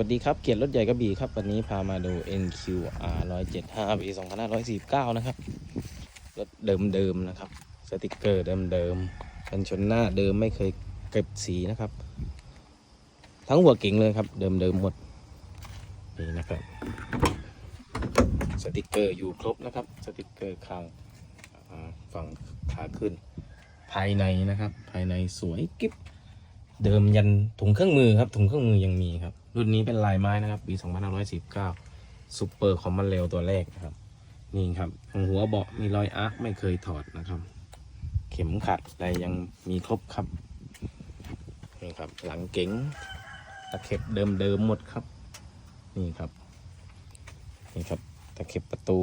สวัสดีครับ เกียรติรถใหญ่กระบี่ครับ วันนี้พามาดู NQR 175 ปี 2519นะครับ รถเดิมๆนะครับ สติกเกอร์เดิมๆกันชนหน้าเดิมไม่เคยเก็บสีนะครับ ทั้งหัวเก่งเลยครับ เดิมๆหมด นี่นะครับ สติกเกอร์อยู่ครบนะครับ สติกเกอร์ข้างฝั่งขาขึ้น ภายในนะครับ ภายในสวยกิ๊บ เดิมยันถุงเครื่องมือครับ ถุงเครื่องมือยังมีครับ รุ่นนี้เป็นลายไม้นะครับ ปี2519ซูเปอร์คอมมอนเรลตัวแรกนะครับ นี่ครับตรงหัวเบาะมีรอยอาร์คไม่เคยถอดนะครับ เข็มขัดอะไรยังมีครบครับนี่ครับ หลังเก๋งตะเข็บเดิมๆหมดครับ นี่ครับนี่ครับตะเข็บประตู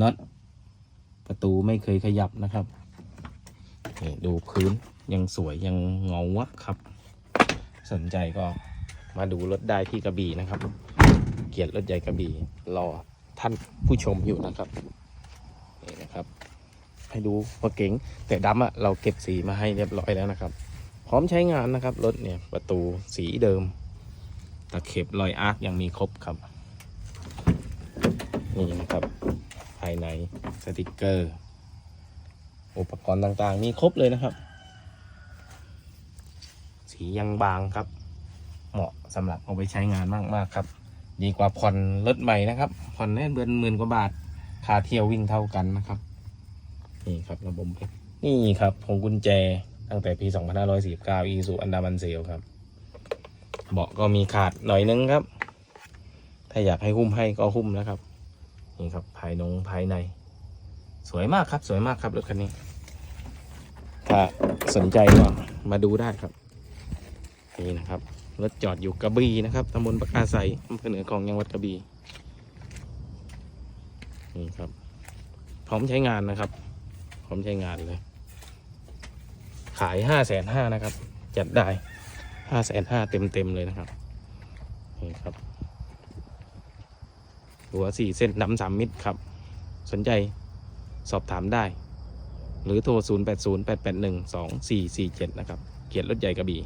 น็อตประตูไม่เคยขยับนะครับนี่ดูพื้น ยังสวยยังเงาวับครับ สนใจก็มาดูรถได้ที่กระบี่นะครับ เกียรติรถใหญ่กระบี่รอท่านผู้ชมอยู่นะครับนี่นะครับ ให้ดูว่าเก๋งแต่ดำอะเราเก็บสีมาให้เรียบร้อยแล้วนะครับ พร้อมใช้งานนะครับรถเนี่ยประตูสีเดิมตะเข็บรอยอาร์คยังมีครบครับนี่นะครับ ภายในสติกเกอร์ อุปกรณ์ต่างๆ มีครบเลยนะครับ สียังบางครับ เหมาะสำหรับเอาไปใช้งานมากๆครับ ดีกว่าผ่อนรถใหม่นะครับ ผ่อนแน่เดือนหมื่นกว่าบาทค่าเที่ยววิ่งเท่ากันนะครับ นี่ครับระบบนี่ครับพวงกุญแจตั้งแต่ปี 2549 อีซูอันดามันเซลครับ เบาะก็มีขาดหน่อยนึงครับ ถ้าอยากให้หุ้มให้ก็หุ้มนะครับ นี่ครับภายนงภายใน สวยมากครับ สวยมากครับรถคันนี้ ถ้าสนใจก็มาดูได้ครับ นี่นะครับรถจอดอยู่กระบี่นะครับตำบลปากกาใสอำเภอเหนือของจังหวัดกระบี่นี่ครับ พร้อมใช้งานนะครับ พร้อมใช้งานเลย ขายห้าแสนห้านะครับ จัดได้ห้าแสนห้าเต็มเต็มเลยนะครับนี่ครับ หัวสี่เส้นดำสามมิตรครับ สนใจสอบถามได้ หรือโทร 0 8 0 8 8 1 2 4 4 7 นะครับ เกียรติรถใหญ่กระบี่